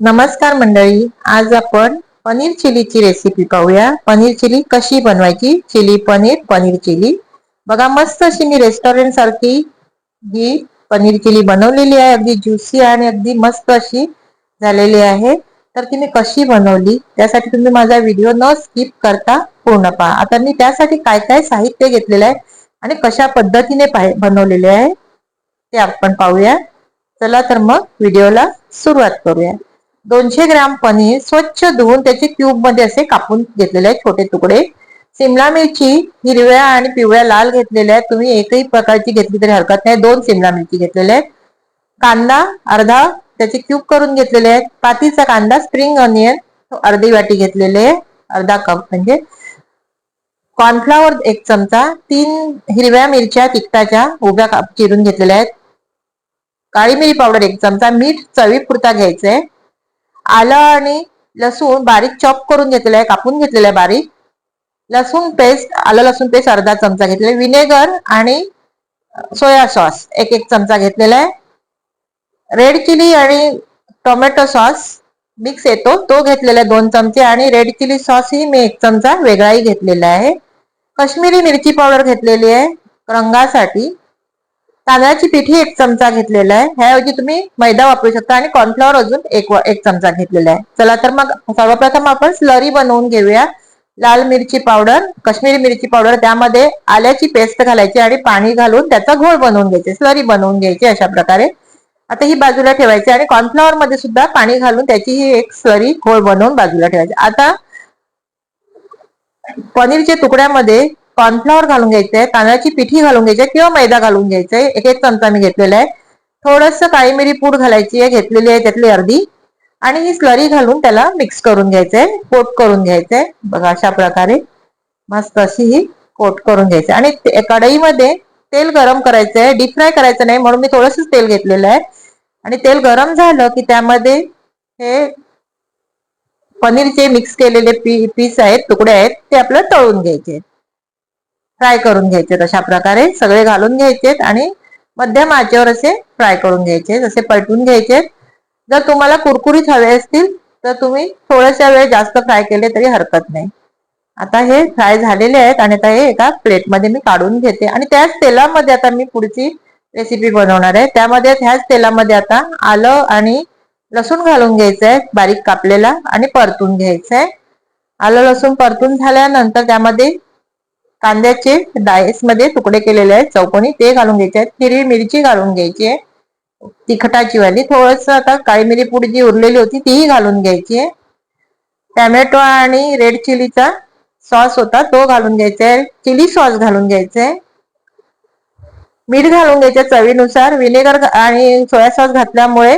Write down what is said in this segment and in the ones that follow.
नमस्कार मंडळी आज आपण पनीर चिलीची रेसिपी पाहूया. पनीर चिली कशी बनवायची? Chilli paneer paneer chilli. बघा मस्त अशी मी रेस्टॉरंट सारखी ही पनीर चिली बनवलेली आहे. अगदी ज्युसी आणि अगदी मस्त अशी झालेली आहे. तर ती मी कशी बनवली? त्यासाठी तुम्ही माझा व्हिडिओ न स्किप करता पूर्ण पहा. आता मी त्यासाठी काय काय साहित्य घेतलेलं आहे आणि कशा पद्धतीने बनवलेले आहे ते आपण पाहूया. चला तर मग व्हिडिओला सुरुवात करूया. दोनशे ग्राम पनीर स्वच्छ धुवून त्याचे क्यूबमध्ये असे कापून घेतलेले आहेत छोटे तुकडे. सिमला मिरची हिरव्या आणि पिवळ्या लाल घेतलेल्या आहेत. तुम्ही एकही प्रकारची घेतली तरी हरकत नाही. दोन सिमला मिरची घेतलेल्या आहेत. कांदा अर्धा त्याचे क्यूब करून घेतलेले आहेत. पातीचा कांदा स्प्रिंग ऑनियन अर्धी वाटी घेतलेले अर्धा कप म्हणजे कॉर्नफ्लावर एक चमचा तीन हिरव्या मिरच्या तिखटाच्या उभ्या चिरून घेतलेल्या आहेत. काळी मिरी पावडर एक चमचा मीठ चवीपुरता घ्यायचंय आलं आणि लसूण बारीक चॉप करून घेतलेलं आहे कापून घेतलेलं आहे बारीक. लसूण पेस्ट आलं लसूण पेस्ट अर्धा चमचा घेतलेला विनेगर आणि सोया सॉस एक एक चमचा घेतलेला आहे. रेड चिली आणि टोमॅटो सॉस मिक्स येतो. तो घेतलेला आहे दोन चमचे आणि रेड चिली सॉस ही मी एक चमचा वेगळाही घेतलेला आहे. कश्मीरी मिरची पावडर घेतलेली आहे रंगासाठी. तांदळाची पिठी एक चमचा घेतलेला आहे. ह्याऐवजी तुम्ही मैदा वापरू शकता आणि कॉर्नफ्लॉवर अजून एक एक चमचा घेतलेला आहे. चला तर मग सर्वप्रथम आपण स्लरी बनवून घेऊया. लाल मिरची पावडर काश्मीरी मिरची पावडर त्यामध्ये आल्याची पेस्ट घालायची आणि पाणी घालून त्याचा घोळ बनवून घ्यायचे. स्लरी बनवून घ्यायची अशा प्रकारे. आता ही बाजूला ठेवायची आणि कॉर्नफ्लॉवर मध्ये सुद्धा पाणी घालून त्याची ही एक स्लरी घोळ बनवून बाजूला ठेवायची. आता पनीरच्या तुकड्यामध्ये कॉर्नफ्लॉवर घालून घ्यायचंय तांदळाची पिठी घालून घ्यायची किंवा मैदा घालून घ्यायचंय. एक एक चमचा मी घेतलेला आहे. थोडस काळी मिरी पूड घालायची आहे घेतलेली आहे त्यातली अर्धी. आणि ही स्लरी घालून त्याला मिक्स करून घ्यायचंय कोट करून घ्यायचंय. बघा अशा प्रकारे मस्त अशी ही कोट करून घ्यायची आणि कढईमध्ये तेल गरम करायचंय डीप फ्राय करायचं नाही म्हणून मी थोडस तेल घेतलेलं आहे. आणि तेल गरम झालं की त्यामध्ये हे पनीरचे मिक्स केलेले पी पीस आहेत तुकडे आहेत ते आपल्याला तळून घ्यायचे. फ्राय करून घ्यायचे अशा प्रकारे. सगळे घालून घ्यायचे आणि मध्यम आचेवर असे फ्राय करून घ्यायचे जसे पलटून घ्यायचे जर तुम्हाला कुरकुरीत हवे असतील तर तुम्ही थोड्याशा वेळ जास्त फ्राय केले तरी हरकत नाही. आता हे फ्राय झालेले आहेत आणि आता हे एका प्लेटमध्ये मी काढून घेते. आणि त्याच तेलामध्ये आता मी पुढची रेसिपी बनवणार आहे. त्यामध्ये ह्याच तेलामध्ये आता आलं आणि लसूण घालून घ्यायचं आहे बारीक कापलेला आणि परतून घ्यायचं आहे. आलं लसूण परतून झाल्यानंतर त्यामध्ये कांद्याचे डायसमध्ये तुकडे केलेले आहेत. चौकोनी ते घालून घ्यायचे आहेत. हिरवी मिरची घालून घ्यायची आहे. तिखटाची वाली. थोडस आता काळी मिरी पूड जी उरलेली होती तीही घालून घ्यायची आहे. टॅमॅटो आणि रेड चिलीचा सॉस होता तो घालून घ्यायचा आहे. चिली सॉस घालून घ्यायचा आहे. मीठ घालून घ्यायचं चवीनुसार. विनेगर आणि सोया सॉस घातल्यामुळे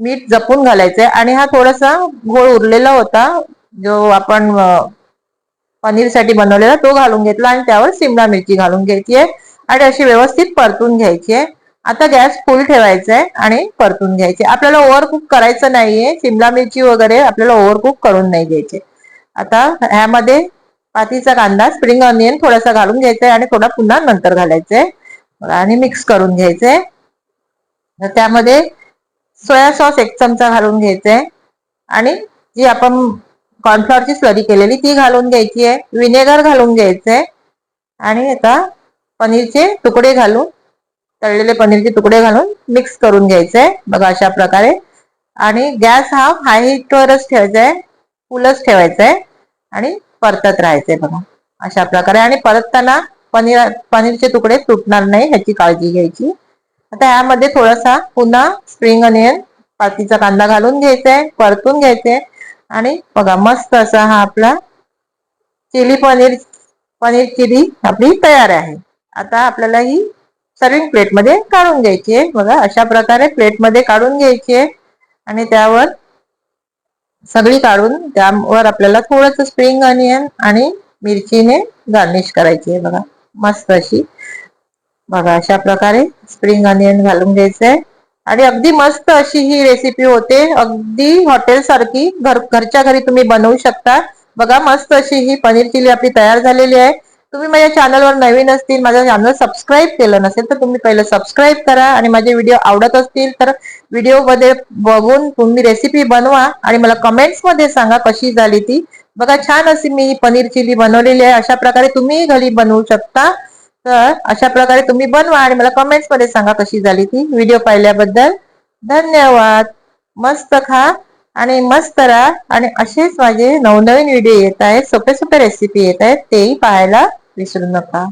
मीठ जपून घालायचंय आणि हा थोडासा गोळ उरलेला होता जो आपण पनीरसाठी बनवलेला तो घालून घेतला आणि त्यावर शिमला मिरची घालून घ्यायची आहे. आणि अशी व्यवस्थित परतून घ्यायची आहे. आता गॅस फुल ठेवायचा आहे आणि परतून घ्यायचे आपल्याला ओव्हरकुक करायचं नाहीये. शिमला मिरची वगैरे आपल्याला ओव्हरकुक करून नाही घ्यायचे आता ह्यामध्ये पातीचा कांदा स्प्रिंग ऑनियन थोडासा घालून घ्यायचा आहे आणि थोडा पुन्हा नंतर घालायचा आहे. आणि मिक्स करून घ्यायचंय त्यामध्ये सोया सॉस एक चमचा घालून घ्यायचा आहे. आणि जी आपण कॉर्नफ्लॉरची स्लरी केलेली ती घालून घ्यायची आहे. विनेगर घालून घ्यायचंय. आणि आता पनीरचे तुकडे घालून तळलेले पनीरचे तुकडे घालून मिक्स करून घ्यायचंय बघा अशा प्रकारे. आणि गॅस हा हाय हिटवरच ठेवायचा आहे फुलच ठेवायचा आहे आणि परतत राहायचंय बघा. अशा प्रकारे. आणि परतताना पनीर पनीरचे तुकडे तुटणार नाही ह्याची काळजी घ्यायची. आता ह्यामध्ये थोडासा पुन्हा स्प्रिंग अनियन पातीचा कांदा घालून घ्यायचा आहे परतून घ्यायचंय. आणि बघा मस्त असा हा आपला चिली पनीर पनीर चिली आपली तयार आहे. आता आपल्याला ही सर्विंग प्लेटमध्ये काढून घ्यायची आहे. बघा अशा प्रकारे प्लेटमध्ये काढून घ्यायची आहे. आणि त्यावर सगळी काढून त्यावर आपल्याला थोडस स्प्रिंग अनियन आणि मिरचीने गार्निश करायची आहे. बघा मस्त अशी. बघा अशा प्रकारे स्प्रिंग अनियन घालून घ्यायचं आहे. आणि अगदी मस्त अशी ही रेसिपी होते. अगदी हॉटेल सारखी. घर घरच्या घरी तुम्ही बनवू शकता. बघा मस्त अशी ही पनीर चिली आपली तयार झालेली आहे. तुम्ही माझ्या चॅनलवर नवीन असतील माझ्या चॅनल सबस्क्राईब केलं नसेल तर तुम्ही पहिलं सबस्क्राईब करा आणि माझे व्हिडिओ आवडत असतील तर व्हिडिओमध्ये बघून तुम्ही रेसिपी बनवा आणि मला कमेंट्समध्ये सांगा कशी झाली ती. बघा छान अशी मी पनीर चिली बनवलेली आहे. अशा प्रकारे तुम्ही घरी बनवू शकता. तर अशा प्रकारे तुम्ही बनवा आणि मला कमेंट्समध्ये सांगा कशी झाली ती व्हिडिओ पाहिल्याबद्दल. धन्यवाद. मस्त खा आणि मस्त राहा आणि असेच माझे नवनवीन व्हिडिओ येत आहेत सोपे सोपे रेसिपी येत आहेत तेही पाहायला विसरू नका.